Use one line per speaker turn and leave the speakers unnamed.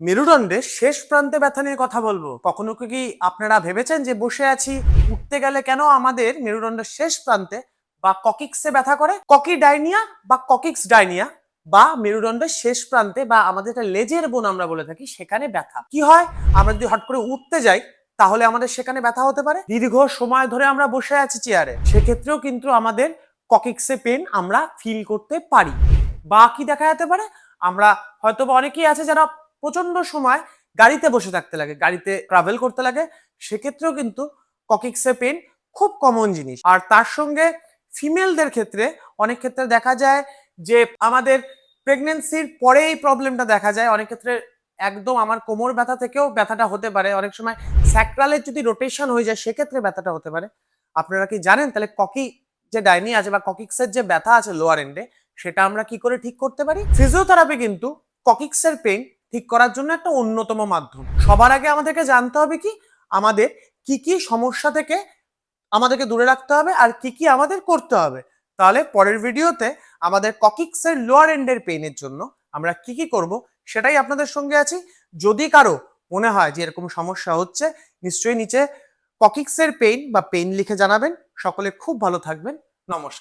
মেরুদণ্ডের শেষ প্রান্তে ব্যথা নিয়ে কথা বলব। কখনো কি আপনারা ভেবেছেন যে বসে আছি, উঠতে গেলে কেন আমাদের মেরুদণ্ডের শেষ প্রান্তে বা ককিক্সে ব্যথা করে? ককি ডাইনিয়া বা ককিক্স ডাইনিয়া বা মেরুদণ্ডের শেষ প্রান্তে বা আমাদের একটা লেজের বোন আমরা বলে থাকি, সেখানে ব্যথা। কি হয়? আমরা যদি হট করে উঠতে যাই, তাহলে আমাদের সেখানে ব্যথা হতে পারে? দীর্ঘ সময় ধরে আমরা বসে আছি চেয়ারে। সেক্ষেত্রেও কিন্তু আমাদের ককিক্সে পেন আমরা ফিল করতে পারি। বা কি দেখা যেতে পারে? আমরা হয়তো অনেকেই আছে যারা প্রচণ্ড সময় গাড়িতে বসে থাকতে লাগে, গাড়িতে ট্রাভেল করতে লাগে, সেক্ষেত্রেও কিন্তু ককিক্সে পেন খুব কমন জিনিস। আর তার সঙ্গে ফিমেলদের ক্ষেত্রে অনেক ক্ষেত্রে দেখা যায় যে আমাদের প্রেগনেন্সির পরে এই প্রবলেমটা দেখা যায়। অনেক ক্ষেত্রে একদম আমার কোমর ব্যথা থেকেও ব্যথাটা হতে পারে। অনেক সময় স্যাক্রালের যদি রোটেশন হয়ে যায়, সেক্ষেত্রে ব্যথাটা হতে পারে। আপনারা কি জানেন? তাহলে ককি যে ডাইনি আছে বা ককিক্সের যে ব্যথা আছে লোয়ার এন্ডে সেটা আমরা কি করে ঠিক করতে পারি? ফিজিওথেরাপি কিন্তু ককিক্সের পেন ঠিক করার জন্য একটা অন্যতম মাধ্যম। সবার আগে আমাদেরকে জানতে হবে কি? আমাদের কি কি সমস্যা থেকে আমাদেরকে দূরে রাখতে হবে আর কি কি আমাদের করতে হবে। তাহলে পরের ভিডিওতে আমাদের ককিক্সের লোয়ার এন্ডের পেইনের জন্য আমরা কি কি করব সেটাই আপনাদের সঙ্গে আছি। যদি কারও মনে হয় যে এরকম সমস্যা হচ্ছে, নিশ্চয়ই নিচে ককিক্সের পেইন বা পেইন লিখে জানাবেন। সকলে খুব ভালো থাকবেন। নমস্কার।